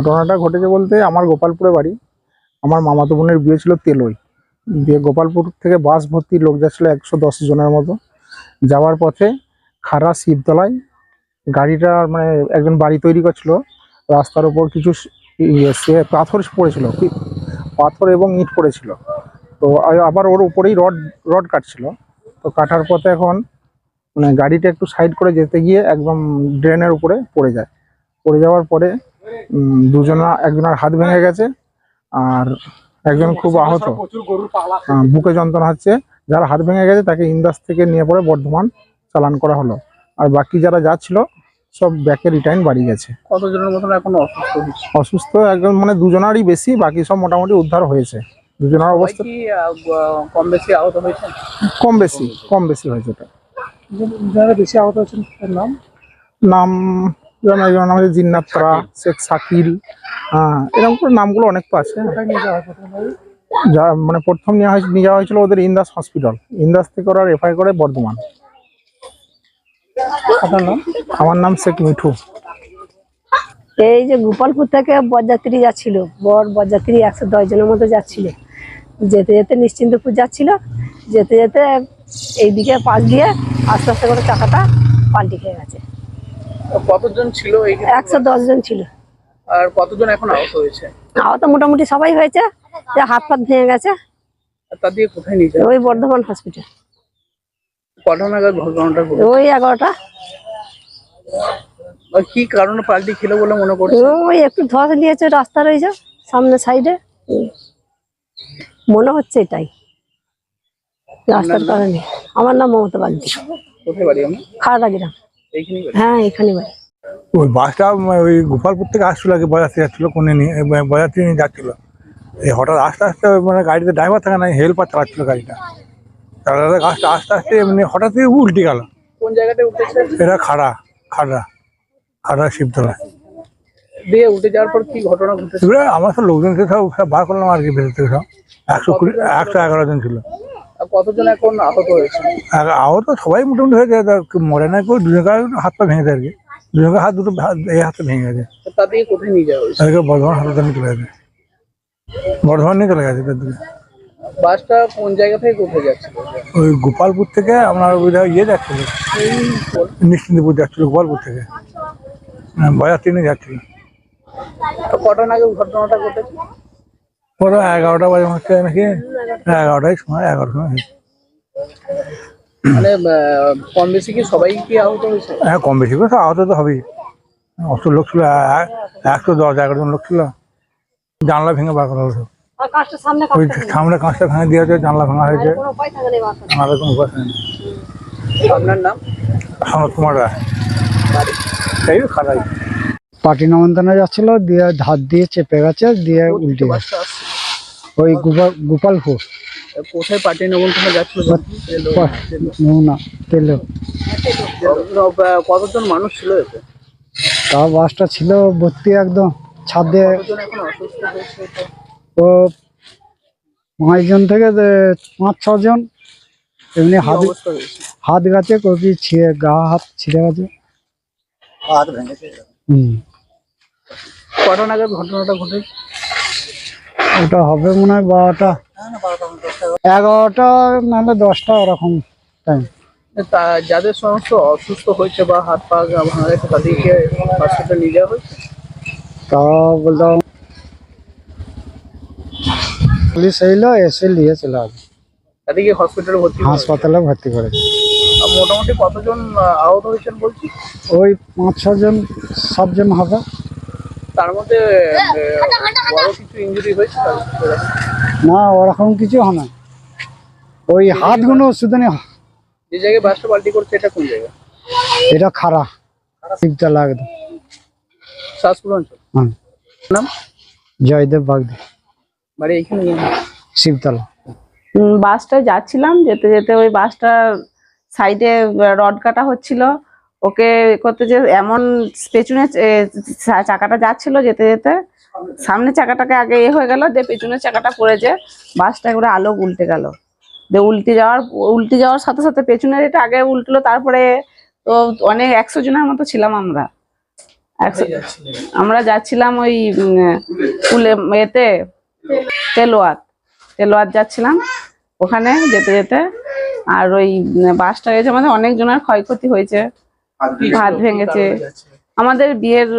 ঘটনাটা ঘটেছে বলতে আমার গোপালপুরে বাড়ি। আমার মামাতো বোনের বিয়ে ছিল তেলই। দিয়ে গোপালপুর থেকে বাস ভর্তি লোক যাচ্ছিল একশো দশ জনের মতো। যাওয়ার পথে খাড়া শিবতলায় গাড়িটা মানে একজন বাড়ি তৈরি করছিল। রাস্তার ওপর কিছু ইয়ে সে পাথর পড়েছিল পাথর এবং ইট পড়েছিল। তো আবার ওর উপরেই রড রড কাটছিল। তো কাটার পথে এখন মানে গাড়িটা একটু সাইড করে যেতে গিয়ে একদম ড্রেনের উপরে পড়ে যায়। পড়ে যাওয়ার পরে দুজনা একজনের হাত ভেঙে গেছে আর একজন খুব আহত। বুকে যন্ত্রণা হচ্ছে। যার হাত ভেঙে গেছে তাকে ইন্দাস থেকে নিয়ে পরে বর্ধমান চালান করা হলো। আর বাকি যারা যাচ্ছিল সব ব্যাকে রিটার্ন বাড়ি গেছে। কতজনের মতন এখন অসুস্থ অসুস্থ একজন মানে দুজনারই বেশি বাকি সব মোটামুটি উদ্ধার হয়েছে। দুজনের অবস্থা কি কম বেশি আহত হয়েছে? কম বেশি কম বেশি হয়েছে এটা। যারা বেশি আহত হয়েছেন তার নাম? নাম যেমন একজন নাম হচ্ছে শেখ শাকিল হ্যাঁ এরকম করে নামগুলো অনেক আছে যা মানে প্রথম নেওয়া হয়েছে নিয়ে যাওয়া হয়েছিল ওদের ইন্দাস হসপিটাল। ইন্দাস থেকে ওরা রেফার করে বর্ধমান। আপনার নাম? আমার নাম শেখ মিঠু। এই যে গোপালপুর থেকে বরযাত্রী যাচ্ছিল বর বরযাত্রী একশো দশ জনের মতো যাচ্ছিল। যেতে যেতে নিশ্চিন্তপুর যাচ্ছিল যেতে যেতে এইদিকে পাশ দিয়ে আস্তে আস্তে করে চাকাটা পাল্টি খেয়ে গেছে। কতজন ছিল একশো দশ জন ছিল। আর কতজন এখন আহত হয়েছে? আহত মোটামুটি সবাই হয়েছে। হাত পাত ভেঙে গেছে। তা দিয়ে কোথায় নিয়ে যাবে ওই বর্ধমান হসপিটাল কটা নাগাদ ঘটনাটা ওই এগারোটা। কি কারণে পাল্টি খেলো বলে মনে করছে ওই একটু ধস নিয়েছে রাস্তা রয়েছে সামনে সাইডে। মনে হচ্ছে এটাই। রাস্তার কারণে। আমার নাম মমতা বাগদি কোথায় বাড়ি আমি খাড়া গ্রাম। এইখানেই বাড়ি হ্যাঁ এখানে বাড়ি। ওই বাসটা ওই গোপালপুর থেকে আসছিল আগে বজাতে যাচ্ছিল কোনে নিয়ে এ, ব- বজাতে নিয়ে যাচ্ছিল। এই হঠাৎ আস্তে আস্তে মানে গাড়িতে ড্রাইভার থাকে না হেল্পার চালাচ্ছিল গাড়িটা। চালাতে গাছটা আস্তে আস্তে এমনি হঠাৎই উল্টে গেল। কোন উঠেছে? এটা খাড়া খাড়া খাড়া শিবতলা। দিয়ে উঠে যাওয়ার পর কি ঘটনা ঘটেছে? আমার সব লোকজনকে সব বার করলাম আর কি ভেতর থেকে সব। একশো কুড়ি একশো এগারো জন ছিল। কতজন এখন আহত হয়েছে? আর আহত সবাই মোটামুটি হয়ে মরে না কেউ দুজনকার হাত পা ভেঙে যায় দুজনকার হাত দুটো এই হাতে ভেঙে গেছে। কোথায় নিয়ে যাওয়া হয়েছে? তাদেরকে বর্ধমান হাসপাতালে নিয়ে চলে গেছে। বর্ধমান নিয়ে চলে গেছে তাদেরকে। বাসটা কোন জায়গা থেকে কোথায় যাচ্ছে? ওই গোপালপুর থেকে আপনার ওই ইয়ে যাচ্ছিল নিশ্চিন্তপুর যাচ্ছিল গোপালপুর থেকে। হ্যাঁ, বাজার ট্রেনে যাচ্ছিল। কটা নাগাদ ঘটনাটা ঘটেছে? ওরা এগারোটা বাজে হচ্ছে নাকি? এগারোটায় সময় এগারোটার সময় হয়েছে। মানে কম বেশি কি সবাই কি আহত হয়েছে? হ্যাঁ কম বেশি করে তো আহত তো হবেই। অত লোক ছিল একশো দশ এগারো জন লোক ছিল। জানলা ভেঙে বার করা হলো সামনে ওই সামনে কাঁচটা ভেঙে দিয়ে হয়েছে জানলা ভাঙা হয়েছে। আমাদের কোনো উপায় নেই আপনার নাম? সনৎ কুমার রায়। বাড়ি? খারাই। পার্টি নমন্তনে যাচ্ছিল দিয়ে ধার দিয়ে চেপে গেছে দিয়ে উল্টে গেছে। ওই গোপাল গোপালপুর। কোথায় পার্টি নবন্তনে যাচ্ছিল নৌনা তেলে কতজন মানুষ ছিল এতে? তা বাসটা ছিল ভর্তি একদম ছাদে? ও পাঁচজন থেকে পাঁচ ছজন এমনি হাত হাত গেছে কবি ছিঁড়ে গা হাত ছিঁড়ে গেছে। হুম। কটা নাগাদ ঘটনাটা ঘটেছে? ওটা হবে মনে হয় বারোটা। এগারোটা নাহলে দশটা ওরকম টাইম যাদের সমস্ত অসুস্থ হয়েছে বা হাত পা ভাঙা গেছে তাদেরকে হসপিটালে নিয়ে যাওয়া হয়েছে? তা বললাম পুলিশ এলো এসে নিয়ে চলে আসবে। তাদেরকে হসপিটালে ভর্তি হাসপাতালে ভর্তি করেছে আর মোটামুটি কতজন আহ, আহত হয়েছেন বলছি? ওই পাঁচ ছজন সাতজন হবে। তার মধ্যে বড় কিছু ইঞ্জুরি হয়েছে না ওরকম কিছু হয় না। ওই হাতগুলো শুধু যে জায়গায় বাসটা পাল্টি করছে এটা কোন জায়গা? এটা খারাপ শিবতলা একদম। শ্বাসপুর অঞ্চল? হুম নাম? জয়দেব বাগদি। বাড়ি এখানে শিবতলা। বাসটা যাচ্ছিলাম যেতে যেতে ওই বাসটা সাইডে রড কাটা হচ্ছিল। ওকে করতে যে এমন পেছনে চাকাটা যাচ্ছিল যেতে যেতে, সামনে চাকাটাকে আগে এ হয়ে গেল, দিয়ে পেছনের চাকাটা পড়ে যে বাসটা একবারে আলো উল্টে গেল। দিয়ে উল্টে যাওয়ার উল্টে যাওয়ার সাথে সাথে পেছনের এটা আগে উল্টলো, তারপরে তো অনেক একশো জনের মতো ছিলাম আমরা। একশো, আমরা যাচ্ছিলাম ওই কুলে এতে, তেলোয়াত তেলোয়াত যাচ্ছিলাম ওখানে যেতে যেতে, আর ওই বাসটা গেছে আমাদের অনেকজনের ক্ষয়ক্ষতি হয়েছে। হাত ভেঙেছে। আমাদের বিয়ের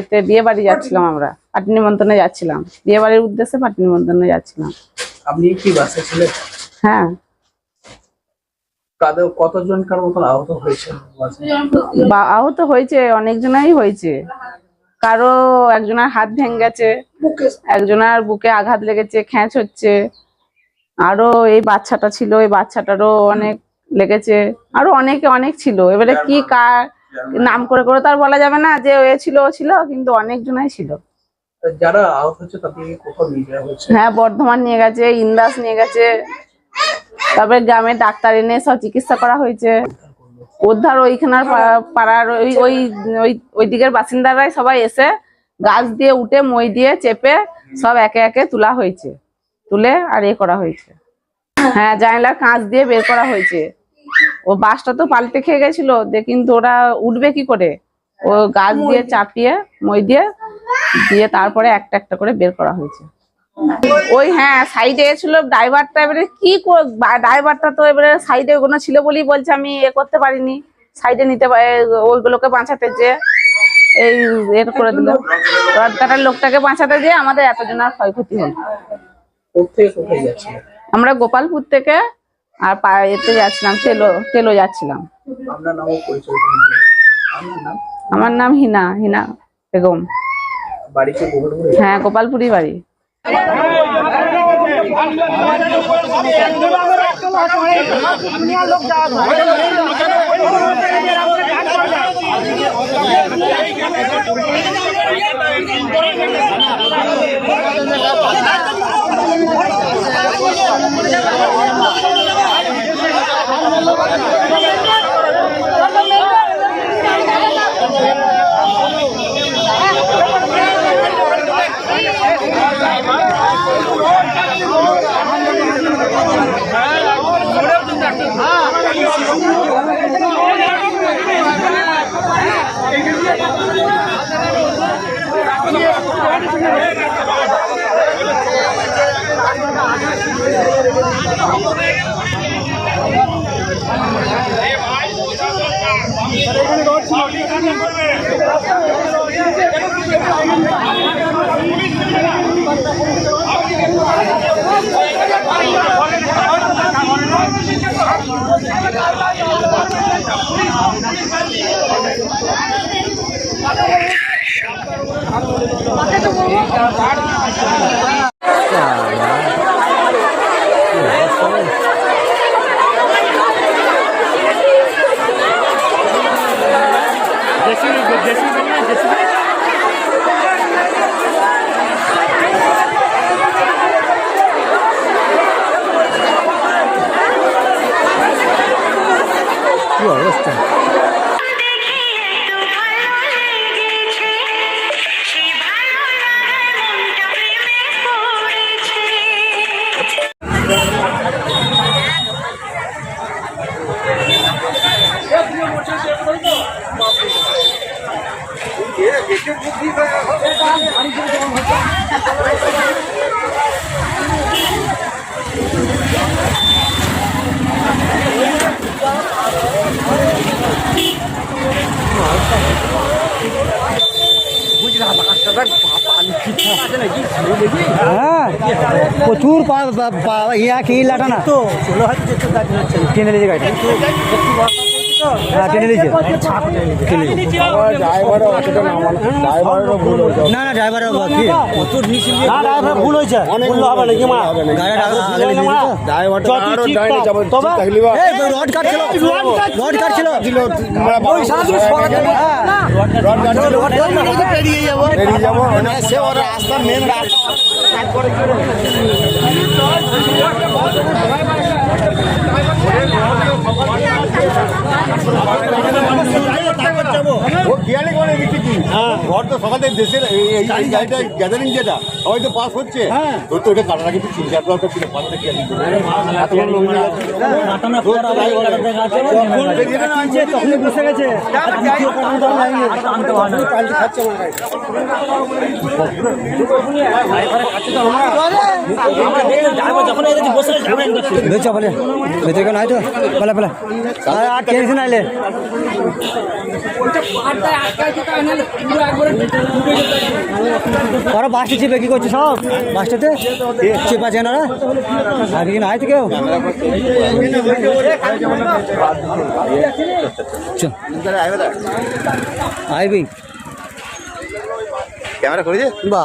এতে বিয়ে বাড়ি যাচ্ছিলাম আমরা। পাটি নিমন্ত্রণে যাচ্ছিলাম। বিয়ে বাড়ির উদ্দেশ্যে পাটি নিমন্ত্রণে যাচ্ছিলাম। আপনি কি বাসে ছিলেন? হ্যাঁ। কাদের কতজনকার মতন আহত হয়েছে আহত হয়েছে অনেকজনাই হয়েছে। কারও একজনের হাত ভেঙে গেছে একজনের বুকে আঘাত লেগেছে খ্যাঁচ হচ্ছে। আরও এই বাচ্চাটা ছিল এই বাচ্চাটারও অনেক লেগেছে। আরও অনেকে অনেক ছিল। এবারে কি কার নাম করে করে তো আর বলা যাবে না যে এ ছিল ও ছিল কিন্তু অনেকজনাই ছিল। যারা আহত হচ্ছে তাদেরকে কোথাও নিয়ে যাওয়া হয়েছে? হ্যাঁ বর্ধমান নিয়ে গেছে ইন্দাস নিয়ে গেছে তারপরে গ্রামে ডাক্তার এনে সব চিকিৎসা করা হয়েছে। উদ্ধার ওইখানার পাড়ার ওই ওই ওই ওই দিকের বাসিন্দারাই সবাই এসে গাছ দিয়ে উঠে মই দিয়ে চেপে সব একে একে তোলা হয়েছে তুলে আর এ করা হয়েছে। হ্যাঁ জানলার কাঁচ দিয়ে বের করা হয়েছে। ও বাসটা তো পাল্টে খেয়ে গেছিল যে কিন্তু ওরা উঠবে কি করে? ও গাছ দিয়ে চাপিয়ে মই দিয়ে দিয়ে তারপরে একটা একটা করে বের করা হয়েছে। ওই হ্যাঁ সাইডে ছিল ড্রাইভারটা এবারে কি ড্রাইভারটা তো এবারে সাইডে ওগুলো ছিল বলেই বলছে আমি এ করতে পারিনি। সাইডে নিতে ওইগুলোকে বাঁচাতে যে এই এর করে দিল। রড কাটার লোকটাকে বাঁচাতে যে আমাদের এতজনের ক্ষয়ক্ষতি হলো আমরা গোপালপুর থেকে আর পা- এতে যাচ্ছিলাম তেলো তেলো যাচ্ছিলাম। আমার নাম হিনা হিনা বেগম। হ্যাঁ গোপালপুরি বাড়ি। ini হ্যাঁ প্রচুর পা- পা- পা- ইয়া কি লাটা না তো টেনে নিয়েছে গাড়িটা হ্যাঁ টেনে নিয়েছে না না ড্রাইভার কি না ড্রাইভার ভুল হয়েছে ভুল হবে নাকি মা রড কাটছিল রড কাটছিল ওই সারাদিন সকালে হ্যাঁ ও গিয়ালে করে দিচ্ছি কি ঘর তো সকাল দেশের এই গাড়িটা গ্যাদারিং যেটা সবাই তো পাস হচ্ছে তোর তো ওটা কাটার আগে একটু দরকার ছিল পাস থেকে তো বেচা বলে বেচে কেন আইতো বলে বলে আর টেনশন আইলে ওরা বাসটি চেপে কি করছে সব? বাসটাতে চেপা আছে না আগে কি না আইতো কেউ? আইবি ক্যামেরা করেছে বা।